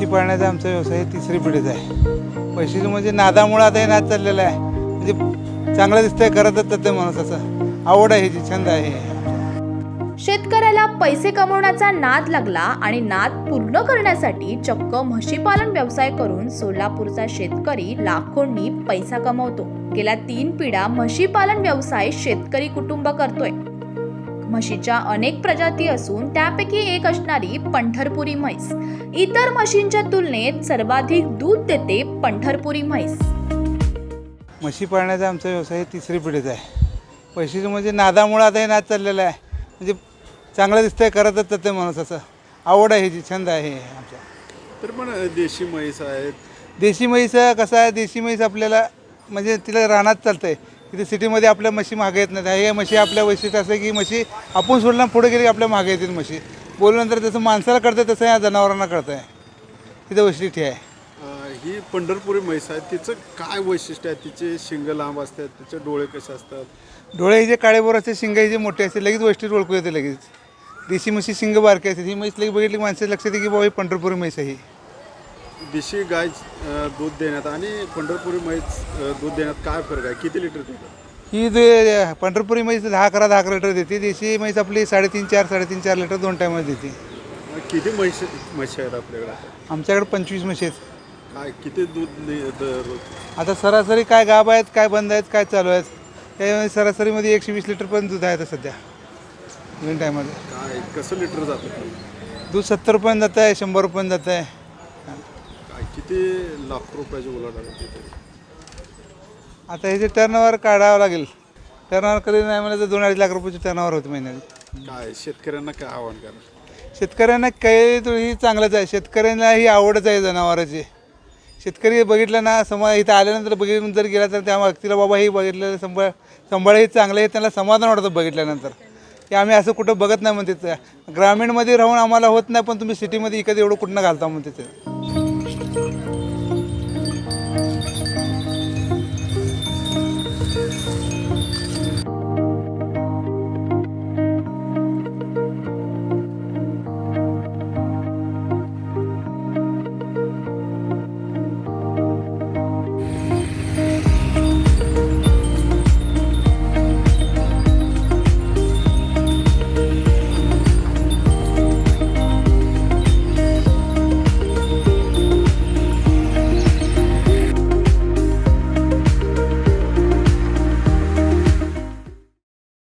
म्हशी पाळण्याचा आमचा व्यवसाय तिसरी पिढीचा आहे. म्हशीचं म्हणजे नादामुळं आता हे नाद चाललेला आहे. म्हणजे चांगलं दिसतंय करत जातं माणसाचं आवड आहे ह्याची छंद आहे. शेतकऱ्याला पैसे कमवण्याचा नाद लागला आणि नाद पूर्ण करण्यासाठी चक्क म्हशीपालन व्यवसाय करून सोलापूरचा शेतकरी लाखोंनी पैसा कमवतो. गेल्या तीन पिढ्या म्हशीपालन व्यवसाय शेतकरी कुटुंब करतोय. म्हशीच्या अनेक प्रजाती असून त्यापैकी एक असणारी पंढरपुरी म्हैस. इतर म्हशींच्या तुलनेत सर्वाधिक दूध देते पंढरपुरी म्हैस. म्हशी पाळण्याचा आमचा व्यवसाय हे तिसरी पिढीचा आहे. पैसे म्हणजे नादामुळं आता हे नाद चाललेला आहे. म्हणजे चांगलं दिसतंय करतच जातं माणूस असं. आवड आहे ह्याची छंद आहे हे आमचा. तर पण देशी म्हैस आहेत. देशी म्हैस कसं आहे देशी म्हैस आपल्याला म्हणजे तिला रानात चालतं तिथे सिटीमध्ये आपल्या म्हशी मागे येत नाही हे म्हशी आपल्या वैशिष्ट्य असं की म्हशी आपण सोडल्या पुढे गेली की आपल्या मागे येतील म्हशी. बोलल्यानंतर जसं माणसाला कळतं तसं या जनावरांना कळतं आहे तिथं वैशिष्ट्य आहे. ही पंढरपुरी म्हैस आहे. तिचं काय वैशिष्ट्य आहे? तिचे शिंग लांब असतात तिचे डोळे कसे असतात? डोळे हे जे काळेबोर असते शिंग हे जे मोठे असते लगेच वैशिष्ट्य ओळखू येते लगेच. देशी म्हशी शिंग बारके असते ही म्हैस लगेच बघितली माणसं लक्षात येते की बाबा ही पंढरपुरी म्हैस आहे ही. देशी गाय दूध देण्यात आणि पंढरपुरी म्हैस दूध देण्यात काय फरक आहे? किती लिटर देतात? ही जे पंढरपुरी म्हैस दहा अकरा दहा अकरा लिटर देते. देशी म्हैस आपली साडेतीन चार साडेतीन चार लिटर दोन टायमाला देते. किती म्हैस म्हशी आहेत आपल्याकडे? आता? आमच्याकडे पंचवीस म्हशी आहेत. काय किती दूध नि- दर- आता सरासरी काय गाभ आहेत काय बंद आहेत काय चालू आहेत त्यामध्ये सरासरीमध्ये एकशे वीस लिटरपर्यंत दूध आहे आता सध्या. दोन टायमध्ये काय कसं लिटर जातं? दूध सत्तर रुपयानं जातं आहे शंभर रुपयानं जातं आहे किती लाख रुपयाची उलाढाल होते तरी आता हे जे टर्नओव्हर काढावं लागेल टर्नओव्हर कधी नाही म्हणलं तर दोन अडीच लाख रुपयाचे टर्नओव्हर होते महिन्यात काय शेतकऱ्यांना काय आव्हान करा शेतकऱ्यांना काही तो ही चांगलंच आहे. शेतकऱ्यांना ही आवडच आहे जनावरांची. शेतकरी बघितलं ना समजा इथं आल्यानंतर बघितलं जर गेला तर त्या व्यक्तीला बाबा हे बघितलेलं संभाळ संभाळ हे चांगलं आहे त्यांना समाधान वाटतं बघितल्यानंतर. की आम्ही असं कुठं बघत नाही म्हणते. ते. ग्रामीणमध्ये राहून आम्हाला होत नाही पण तुम्ही सिटीमध्ये इकडे एवढं कुठनं घालता म्हणते ते.